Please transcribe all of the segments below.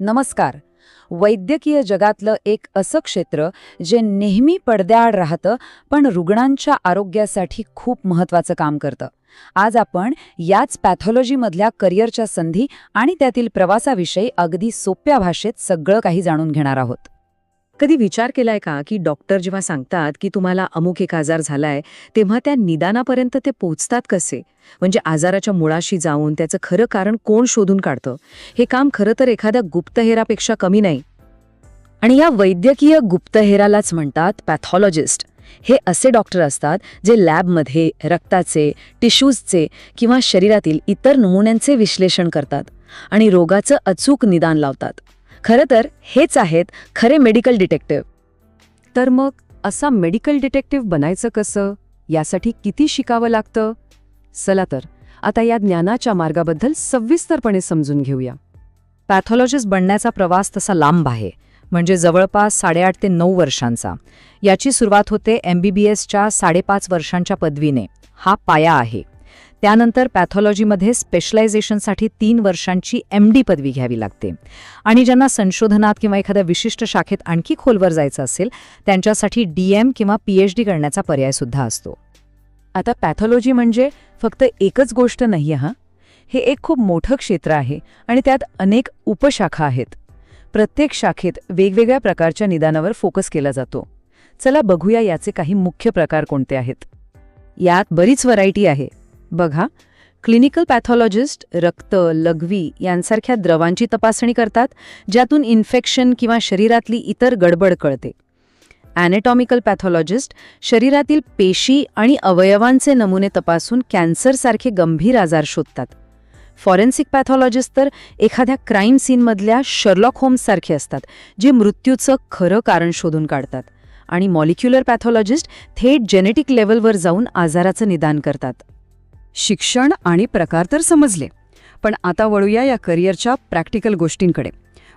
नमस्कार. वैद्यकीय जगातलं एक असं क्षेत्र जे नेहमी पडद्याआड राहतं पण रुग्णांच्या आरोग्यासाठी खूप महत्वाचं काम करतं. आज आपण याच पॅथॉलॉजीमधल्या करिअरच्या संधी आणि त्यातील प्रवासाविषयी अगदी सोप्या भाषेत सगळं काही जाणून घेणार आहोत. कधी विचार केलाय का की डॉक्टर जेव्हा सांगतात की तुम्हाला अमुक एक आजार झालाय तेव्हा त्या निदानापर्यंत ते पोचतात कसे? म्हणजे आजाराच्या मुळाशी जाऊन त्याचं खरं कारण कोण शोधून काढतं? हे काम खरं तर एखाद्या गुप्तहेरापेक्षा कमी नाही. आणि या वैद्यकीय गुप्तहेरालाच म्हणतात पॅथॉलॉजिस्ट. हे असे डॉक्टर असतात जे लॅबमध्ये रक्ताचे टिश्यूजचे किंवा शरीरातील इतर नमुन्यांचे विश्लेषण करतात आणि रोगाचं अचूक निदान लावतात. खरं तर हेच आहेत खरे मेडिकल डिटेक्टिव्ह तर मग असा मेडिकल डिटेक्टिव्ह बनायचं कसं? यासाठी किती शिकावं लागतं? चला तर आता या ज्ञानाच्या मार्गाबद्दल सविस्तरपणे समजून घेऊया. पॅथॉलॉजिस्ट बनण्याचा प्रवास तसा लांब आहे म्हणजे जवळपास साडेआठ ते नऊ वर्षांचा. याची सुरुवात होते एम बी बी एसच्या साडेपाच वर्षांच्या पदवीने. हा पाया आहे. त्यानंतर पॅथॉलॉजीमध्ये स्पेशलायझेशनसाठी तीन वर्षांची एम डी पदवी घ्यावी लागते. आणि ज्यांना संशोधनात किंवा एखाद्या विशिष्ट शाखेत आणखी खोलवर जायचं असेल त्यांच्यासाठी डी एम किंवा पी एच डी करण्याचा पर्यायसुद्धा असतो. आता पॅथॉलॉजी म्हणजे फक्त एकच गोष्ट नाही हा? हे एक खूप मोठं क्षेत्र आहे आणि त्यात अनेक उपशाखा आहेत. प्रत्येक शाखेत वेगवेगळ्या प्रकारच्या निदानावर फोकस केला जातो. चला बघूया याचे काही मुख्य प्रकार कोणते आहेत. यात बरीच व्हरायटी आहे. बघा क्लिनिकल पॅथॉलॉजिस्ट रक्त लघवी यांसारख्या द्रवांची तपासणी करतात ज्यातून इन्फेक्शन किंवा शरीरातली इतर गडबड कळते. ॲनेटॉमिकल पॅथॉलॉजिस्ट शरीरातील पेशी आणि अवयवांचे नमुने तपासून कॅन्सरसारखे गंभीर आजार शोधतात. फॉरेन्सिक पॅथॉलॉजिस्ट तर एखाद्या क्राईम सीनमधल्या शर्लॉक होम्ससारखे असतात जे मृत्यूचं खरं कारण शोधून काढतात. आणि मॉलिक्युलर पॅथॉलॉजिस्ट थेट जेनेटिक लेवलवर जाऊन आजाराचं निदान करतात. शिक्षण आणि प्रकार तर समजले. पण आता वळूया या करिअरच्या प्रॅक्टिकल गोष्टींकडे.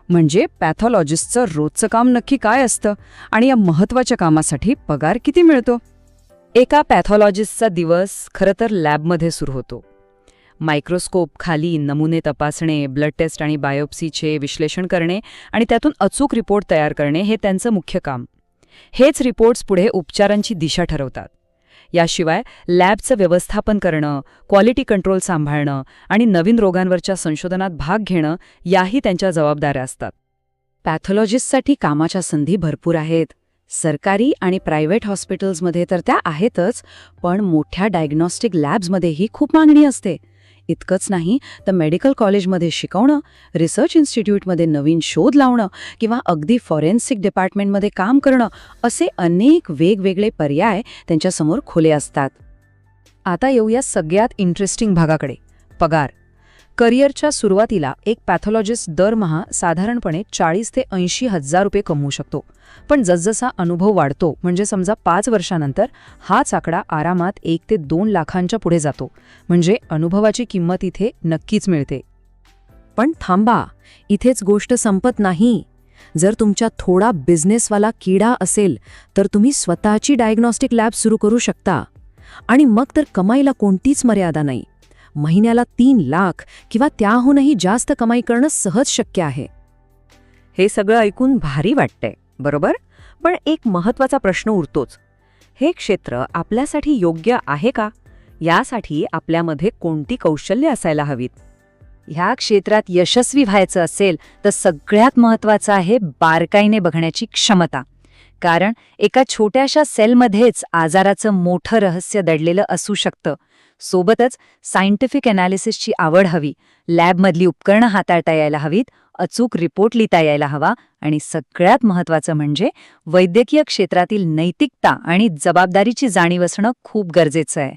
म्हणजे पॅथॉलॉजिस्टचं रोजचं काम नक्की काय असतं आणि या महत्त्वाच्या कामासाठी पगार किती मिळतो? एका पॅथॉलॉजिस्टचा दिवस खरं तर लॅबमध्ये सुरू होतो. मायक्रोस्कोप खाली नमुने तपासणे ब्लड टेस्ट आणि बायोप्सीचे विश्लेषण करणे आणि त्यातून अचूक रिपोर्ट तयार करणे हे त्यांचं मुख्य काम. हेच रिपोर्ट्स पुढे उपचारांची दिशा ठरवतात. याशिवाय लॅबचं व्यवस्थापन करणं क्वालिटी कंट्रोल सांभाळणं आणि नवीन रोगांवरच्या संशोधनात भाग घेणं याही त्यांच्या जबाबदाऱ्या असतात. पॅथॉलॉजिस्टसाठी कामाच्या संधी भरपूर आहेत. सरकारी आणि प्रायव्हेट हॉस्पिटल्समध्ये तर त्या आहेतच पण मोठ्या डायग्नॉस्टिक लॅब्समध्येही खूप मागणी असते. इतकंच नाही तर मेडिकल कॉलेजमध्ये शिकवणं रिसर्च इन्स्टिट्यूटमध्ये नवीन शोध लावणं किंवा अगदी फॉरेन्सिक डिपार्टमेंटमध्ये काम करणं असे अनेक वेगवेगळे पर्याय त्यांच्यासमोर खुले असतात. आता येऊया सगळ्यात इंटरेस्टिंग भागाकडे पगार. करिअरच्या सुरुवातीला एक पॅथॉलॉजिस्ट दरमहा साधारणपणे चाळीस ते ऐंशी हजार रुपये कमवू शकतो. पण जसजसा अनुभव वाढतो म्हणजे समजा पाच वर्षानंतर हाच आकडा आरामात एक ते दोन लाखांच्या पुढे जातो. म्हणजे अनुभवाची किंमत इथे नक्कीच मिळते. पण थांबा इथेच गोष्ट संपत नाही. जर तुमच्या थोडा बिझनेसवाला किडा असेल तर तुम्ही स्वतःची डायग्नॉस्टिक लॅब सुरू करू शकता. आणि मग तर कमाईला कोणतीच मर्यादा नाही. महिन्याला तीन लाख किंवा त्याहूनही जास्त कमाई करणं सहज शक्य आहे. हे सगळं ऐकून भारी वाटतंय बरोबर? पण एक महत्त्वाचा प्रश्न उरतोच. हे क्षेत्र आपल्यासाठी योग्य आहे का? यासाठी आपल्यामध्ये कोणती कौशल्य असायला हवीत? ह्या क्षेत्रात यशस्वी व्हायचं असेल तर सगळ्यात महत्वाचं आहे बारकाईने बघण्याची क्षमता. कारण एका छोट्याशा सेलमध्येच आजाराचं मोठं रहस्य दडलेलं असू शकतं. सोबतच सायंटिफिक अनालिसिसची आवड हवी लॅबमधली उपकरणं हाताळता यायला हवीत अचूक रिपोर्ट लिहिता यायला हवा आणि सगळ्यात महत्वाचं म्हणजे वैद्यकीय क्षेत्रातील नैतिकता आणि जबाबदारीची जाणीव असणं खूप गरजेचं आहे.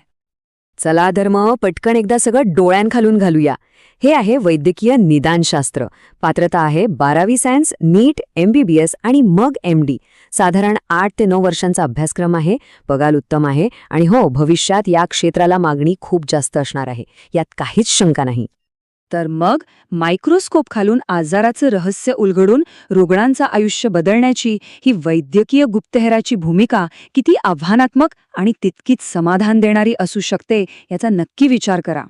चला धर्म पटकन एकदा सगळं डोळ्यांखालून घालूया. हे आहे वैद्यकीय निदानशास्त्र. पात्रता आहे बारावी सायन्स नीट एमबीबीएस आणि मग एमडी साधारण आठ ते नऊ वर्षांचा अभ्यासक्रम आहे पगार उत्तम आहे आणि हो भविष्यात या क्षेत्राला मागणी खूप जास्त असणार आहे. यात काहीच शंका नाही. तर मग मायक्रोस्कोप खालून आजाराचं रहस्य उलगडून रुग्णांचं आयुष्य बदलण्याची ही वैद्यकीय गुप्तहेराची भूमिका किती आव्हानात्मक आणि तितकीच समाधान देणारी असू शकते याचा नक्की विचार करा.